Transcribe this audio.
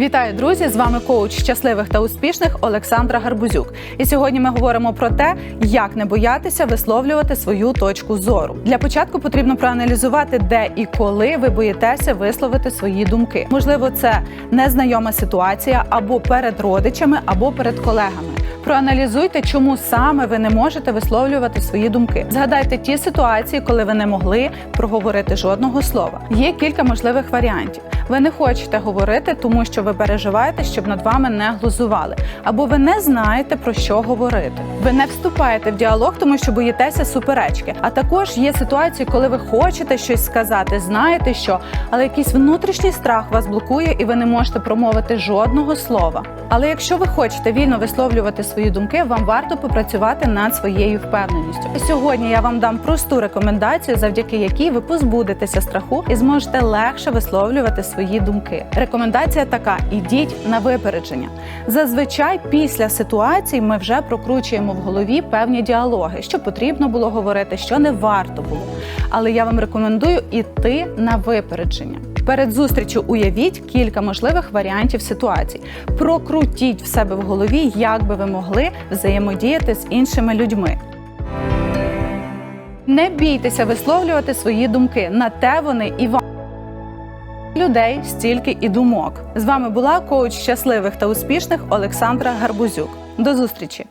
Вітаю, друзі! З вами коуч щасливих та успішних Олександра Гарбузюк. І сьогодні ми говоримо про те, як не боятися висловлювати свою точку зору. Для початку потрібно проаналізувати, де і коли ви боїтеся висловити свої думки. Можливо, це незнайома ситуація або перед родичами, або перед колегами. Проаналізуйте, чому саме ви не можете висловлювати свої думки. Згадайте ті ситуації, коли ви не могли проговорити жодного слова. Є кілька можливих варіантів. Ви не хочете говорити, тому що ви переживаєте, щоб над вами не глузували, або ви не знаєте про що говорити. Ви не вступаєте в діалог, тому що боїтеся суперечки. А також є ситуації, коли ви хочете щось сказати, знаєте що, але якийсь внутрішній страх вас блокує, і ви не можете промовити жодного слова. Але якщо ви хочете вільно висловлювати свої думки, вам варто попрацювати над своєю впевненістю. Сьогодні я вам дам просту рекомендацію, завдяки якій ви позбудетеся страху і зможете легше висловлювати свої думки. Рекомендація така: ідіть на випередження. Зазвичай після ситуацій ми вже прокручуємо в голові певні діалоги, що потрібно було говорити, що не варто було. Але я вам рекомендую іти на випередження. Перед зустрічю уявіть кілька можливих варіантів ситуацій. Прокрутіть в себе в голові, як би ви могли взаємодіяти з іншими людьми. Не бійтеся висловлювати свої думки. На те вони і вам. Людей стільки і думок. З вами була коуч щасливих та успішних Олександра Гарбузюк. До зустрічі!